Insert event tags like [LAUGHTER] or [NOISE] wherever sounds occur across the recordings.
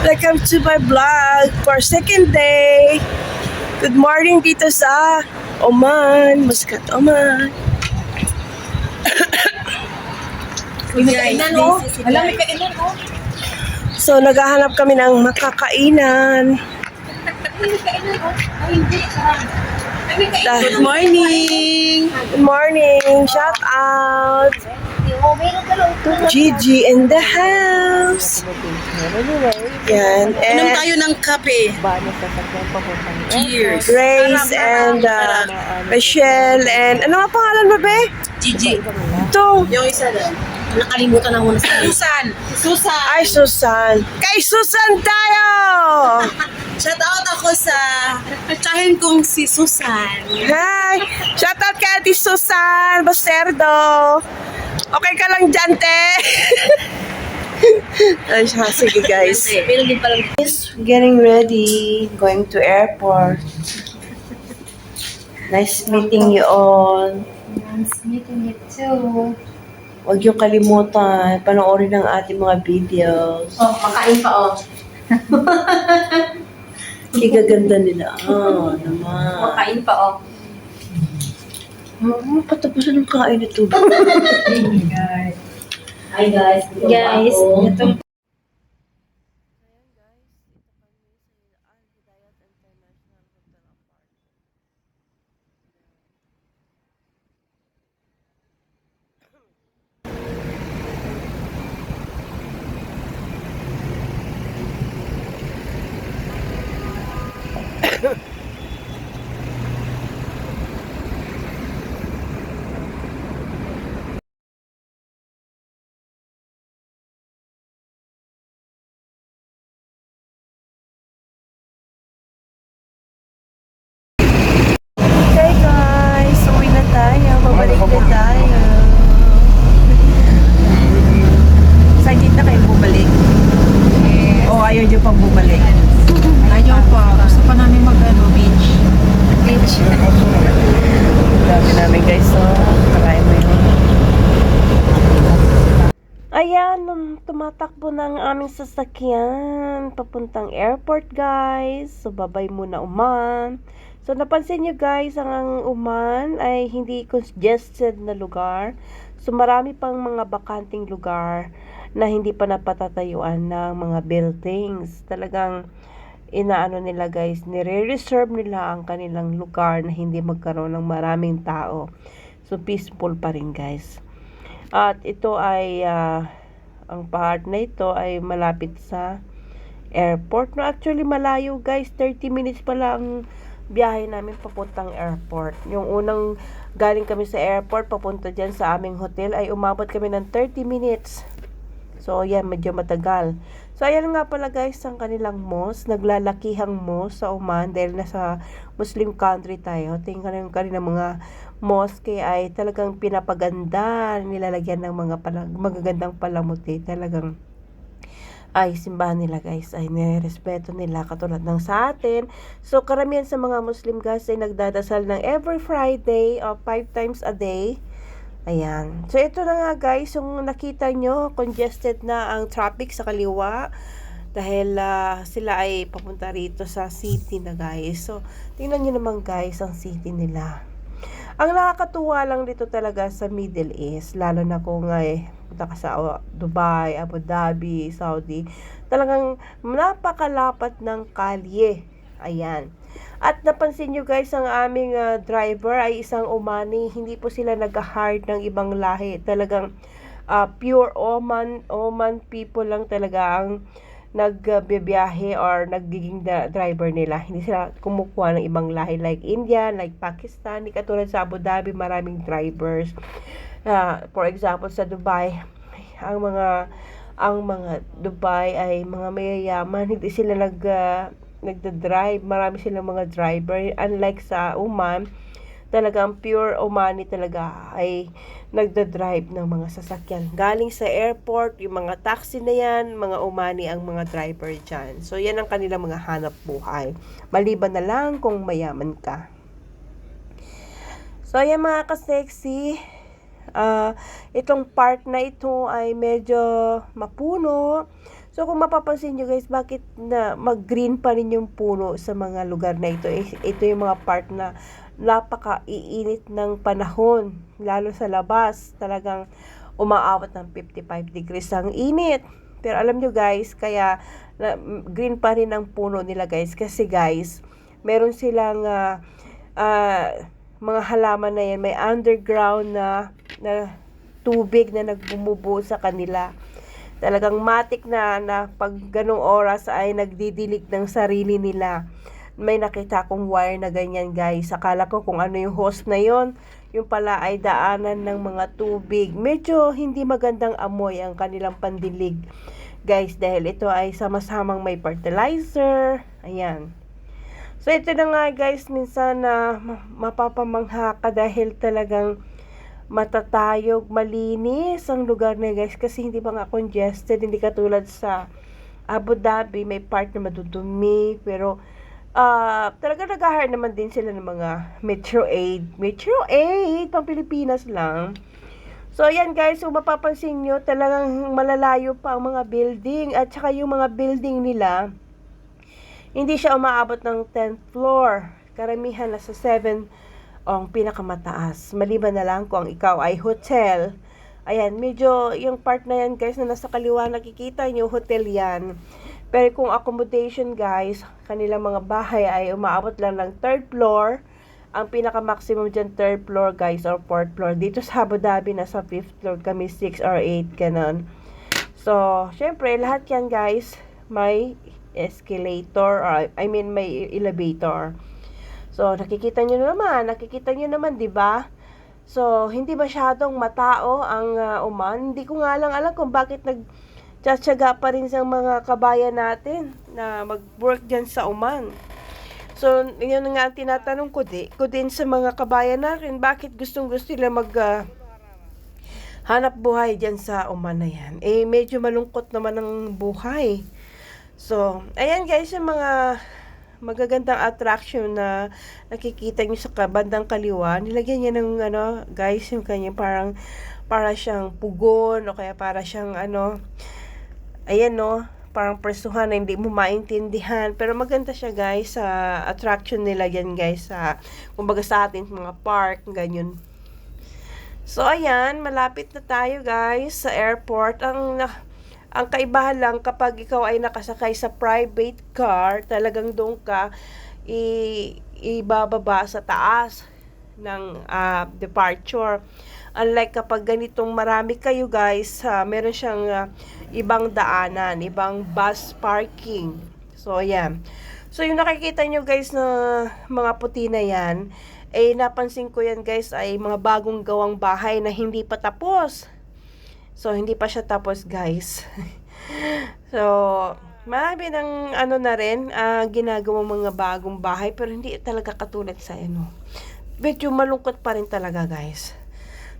Welcome to my vlog for second day. Good morning dito sa Oman, Muscat, Oman. [COUGHS] Kainan oh. Alam, may kainan oh. So, naghahanap kami ng makakainan. May kainan oh. May kainan. Good morning. Good morning! Shout out! Oh. Gigi in the house! Yan. Inom And tayo ng kape. Cheers. Grace and uh, Michelle and ano nga pangalan mo, be? Gigi. Ito. Yung isa lang. Nakalimutan na muna sa Susan. Susan. Ay, Susan. Kay Susan tayo! [LAUGHS] Shout out ako sa tsahin kong si Susan. Hi! Shout out kay Ate Susan Baserdo. Okay ka lang dyan, te? [LAUGHS] Ay, siya. Sige, guys. Getting ready. Going to airport. Nice meeting you all. Nice meeting you too. Huwag yung kalimutan. Panoorin ang ating mga videos. Oh, makain pa oh. [LAUGHS] Igaganda nila. Oh, naman. Makain pa oh. Oh, patapusan ng kain ito. [LAUGHS] Hi guys. Guys, itong Okay guys, uwi na tayo. Babalik na tayo. Excited na kayo bumalik? O ayaw nyo pang bumalik? Ayaw pa. Gusto pa namin mag ano, beach. Beach. Dami namin guys, so kakain mo yun. Ayan, nung tumatakbo na ang aming sasakyan papuntang airport guys. So babay muna Uman. So napansin nyo guys, ang Uman ay hindi congested na lugar. So marami pang mga bakanting lugar na hindi pa napatatayuan ng mga buildings. Talagang inaano nila guys, nire-reserve nila ang kanilang lugar na hindi magkaroon ng maraming tao. So peaceful pa rin guys. At ito ay ah, ang part na ito ay malapit sa airport. No, actually malayo guys, 30 minutes pa lang biyahe namin papuntang airport. Yung unang galing kami sa airport papunta dyan sa aming hotel ay umabot kami ng 30 minutes. So, yan, medyo matagal. So, ayan nga pala guys, ang kanilang mosque. Naglalakihang mosque sa Oman dahil nasa Muslim country tayo. Tingnan yung kanilang mga mosque ay talagang pinapaganda. Nilalagyan ng mga palang, magagandang palamuti. Talagang ay simbahan nila guys ay nirespeto nila katulad ng sa atin. So karamihan sa mga Muslim guys ay nagdadasal ng every Friday o five times a day. Ayan. So ito na nga guys, yung nakita nyo, congested na ang traffic sa kaliwa dahil ah, sila ay papunta rito sa city na guys. So tingnan nyo naman guys ang city nila. Ang nakakatuwa lang dito talaga sa Middle East, lalo na kung ay punta ka sa oh, Dubai, Abu Dhabi, Saudi, talagang napakalapat ng kalye. Ayan. At napansin nyo guys, ang aming ah, driver ay isang Omani. Hindi po sila nag-hard ng ibang lahi. Talagang ah, pure Oman, Oman people lang talaga ang nagbibiyahe or nagiging driver nila. Hindi sila kumukuha ng ibang lahi like India, like Pakistan. Di katulad sa Abu Dhabi, maraming drivers. Ah, for example, sa Dubai, ang mga ang mga Dubai ay mga mayayaman, hindi sila nag ah, nagda-drive. Marami silang mga driver. Unlike sa Oman, talagang pure Omani talaga ay nagda-drive ng mga sasakyan. Galing sa airport, yung mga taxi na yan, mga Omani ang mga driver dyan. So, yan ang kanilang mga hanap buhay. Maliban na lang kung mayaman ka. So, ayan mga ka-sexy. Ah, itong part na ito ay medyo mapuno. So kung mapapansin nyo guys, bakit na mag-green pa rin yung puno sa mga lugar na ito? Eh, Ito yung mga part na napaka-iinit ng panahon, lalo sa labas. Talagang umaawat ng 55 degrees ang init. Pero alam nyo guys, kaya na, green pa rin ang puno nila guys. Kasi guys, meron silang ah, ah, mga halaman na yan, may underground na, na tubig na nagbumubuo sa kanila talagang matik na na pag ganong oras ay nagdidilig ng sarili nila. May nakita akong wire na ganyan guys. Akala ko kung ano yung hose na yon yung pala ay daanan ng mga tubig. Medyo hindi magandang amoy ang kanilang pandilig. Guys, dahil ito ay sama-samang may fertilizer. Ayan. So, ito na nga guys, minsan na ma- mapapamangha ka dahil talagang matatayog, malinis ang lugar na guys kasi hindi mga congested, hindi katulad sa Abu Dhabi, may part na madudumi, pero ah, uh, talaga nag naman din sila ng mga Metro 8. Metro 8, pang Pilipinas lang. So, ayan guys, kung so, mapapansin nyo, talagang malalayo pa ang mga building at saka yung mga building nila, hindi siya umaabot ng 10th floor. Karamihan na sa 7th o ang pinakamataas. Maliban na lang kung ikaw ay hotel. Ayan, medyo yung part na yan guys na nasa kaliwa nakikita nyo, hotel yan. Pero kung accommodation guys, kanilang mga bahay ay umaabot lang ng third floor. Ang pinaka-maximum dyan, third floor guys or fourth floor. Dito sa Abu Dhabi, nasa fifth floor kami, 6 or 8, ganon. So, syempre, lahat yan guys, may escalator or I mean may elevator. So, nakikita nyo naman, nakikita nyo naman, di ba? So, hindi masyadong matao ang uh, Oman. Hindi ko nga lang alam kung bakit nag pa rin sa mga kabayan natin na mag-work dyan sa Oman. So, yun nga ang tinatanong ko, di, ko din sa mga kabayan natin, bakit gustong gusto nila mag ah, hanap buhay dyan sa Oman na yan. Eh, medyo malungkot naman ang buhay. So, ayan guys, yung mga magagandang attraction na nakikita nyo sa kabandang kaliwa. Nilagyan niya ng ano, guys, yung kanya parang para siyang pugon o kaya para siyang ano, ayan no, parang presuhan na hindi mo maintindihan. Pero maganda siya guys sa attraction nila yan guys sa, kumbaga sa atin mga park, ganyan. So ayan, malapit na tayo guys sa airport. Ang na- ang kaibahan lang kapag ikaw ay nakasakay sa private car, talagang doon ka i ibababa sa taas ng ah, departure. Unlike kapag ganitong marami kayo guys, ah, meron siyang ah, ibang daanan, ibang bus parking. So ayan. So yung nakikita nyo guys na mga puti na yan, eh napansin ko yan guys ay mga bagong gawang bahay na hindi pa tapos. So, hindi pa siya tapos, guys. [LAUGHS] so, marami ng ano na rin, ah, ginagawang mga bagong bahay, pero hindi talaga katulad sa ano. Medyo malungkot pa rin talaga, guys.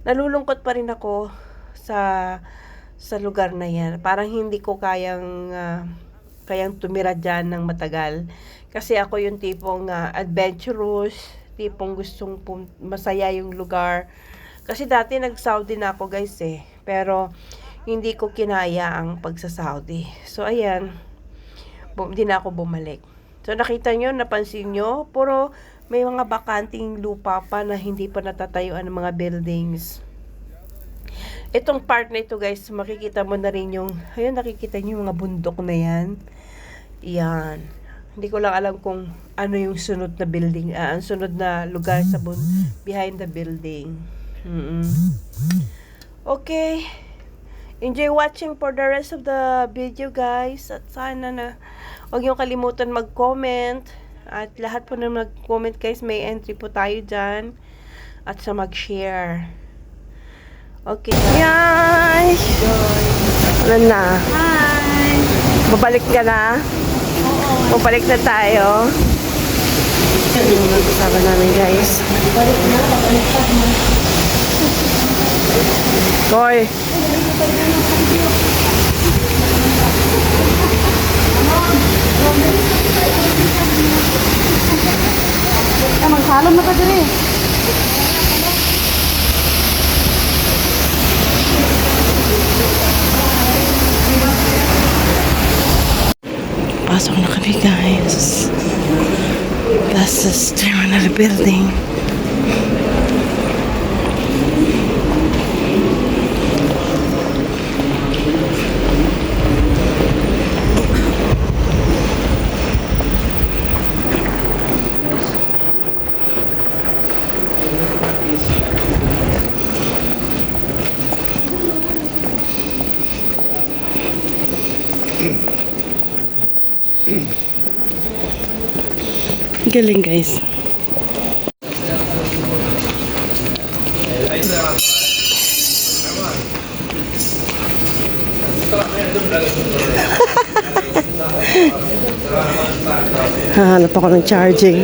Nalulungkot pa rin ako sa sa lugar na yan. Parang hindi ko kayang ah, kayang tumira dyan ng matagal. Kasi ako yung tipong ah, adventurous, tipong gustong masaya yung lugar. Kasi dati nag-Saudi na ako guys eh. Pero hindi ko kinaya ang pagsa-Saudi. So ayan, hindi na ako bumalik. So nakita nyo, napansin nyo, puro may mga bakanting lupa pa na hindi pa natatayuan ng mga buildings. Itong part na ito guys, makikita mo na rin yung, ayun nakikita nyo yung mga bundok na yan. Yan. Hindi ko lang alam kung ano yung sunod na building, ah, ang sunod na lugar sa bun- behind the building. Mm-mm. Okay. Enjoy watching for the rest of the video guys. At sana na huwag niyo kalimutan mag-comment. At lahat po na mag-comment guys, may entry po tayo dyan. At sa mag-share. Okay guys. Ano na? Hi! Babalik ka na? Oo. Babalik na tayo. Yung mga kasama namin guys. Koy. Magsalom na ka diri. Pasok na kami guys. This is terminal building. Galing guys. [LAUGHS] Hanap ako ng charging.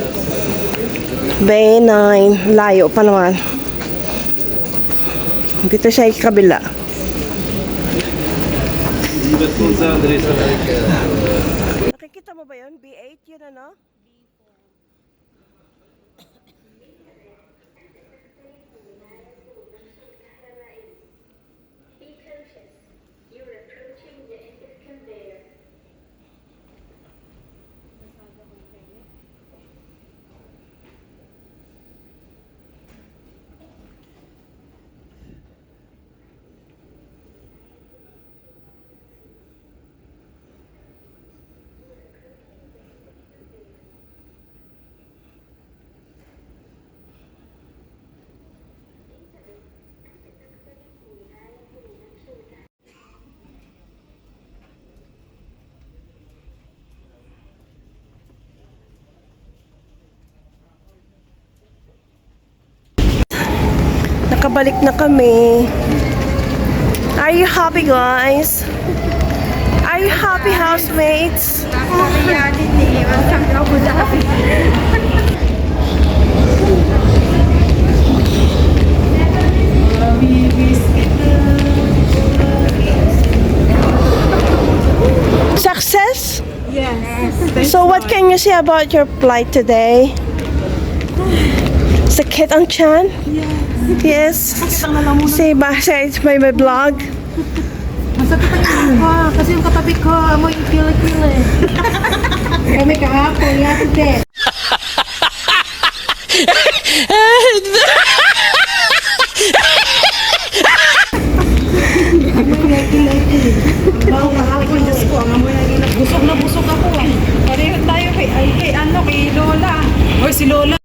Bay 9. Layo pa naman. Dito siya yung kabila. Nakikita mo ba yun? B8 yun ano? Nakabalik na kami. Are you happy guys? Are you happy housemates? Success? Yes. So what can you say about your flight today? Sakit ang chan? Yes. Say ba say it's my, my vlog. Masakit ang mukha kasi yung katabi ko, amoy [LAUGHS] yung kilo-kilo eh. Kami kahapon, yati din. Bago kahapon, Diyos ko, ang amoy naging busog na busog ako. Pareho tayo kay, ay, kay ano, kay Lola. Hoy, si Lola.